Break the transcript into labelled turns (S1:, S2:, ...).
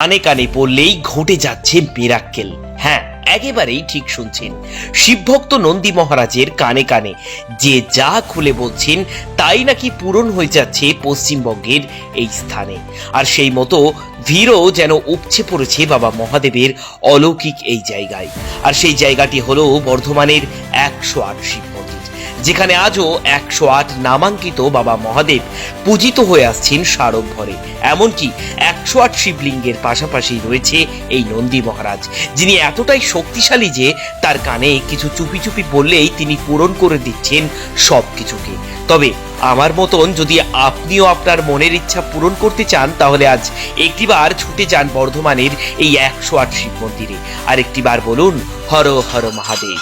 S1: কানে কানে পড়লেই ঘটে যাচ্ছে মিরাক্কেল হ্যাঁ একেবারেই ঠিক শুনছেন। শিবভক্ত নন্দী মহারাজের কানে কানে, যে যা খুলে বলছেন তাই নাকি পূরণ হয়ে যাচ্ছে পশ্চিমবঙ্গের এই স্থানে। আর সেই মতো ভিড়ও যেন উপচে পড়েছে বাবা মহাদেবের অলৌকিক এই জায়গায়। আর সেই জায়গাটি হলো বর্ধমানের একশো আট শিব মন্দির যেখানে আজও একশো আট নামাঙ্কিত বাবা মহাদেব পূজিত হয়ে আসছেন স্মারক ঘরে। এমনকি একশো আট শিবলিঙ্গের পাশাপাশি রয়েছে এই নন্দী মহারাজ, যিনি এতটাই শক্তিশালী যে তার কানে কিছু চুপি চুপি বললেই তিনি পূরণ করে দিচ্ছেন সব কিছুকে তবে আমার মতন যদি আপনিও আপনার মনের ইচ্ছা পূরণ করতে চান, তাহলে আজ একটিবার ছুটে যান বর্ধমানের এই একশো আট শিব মন্দিরে। আর একটিবার বলুন, হর হর মহাদেব।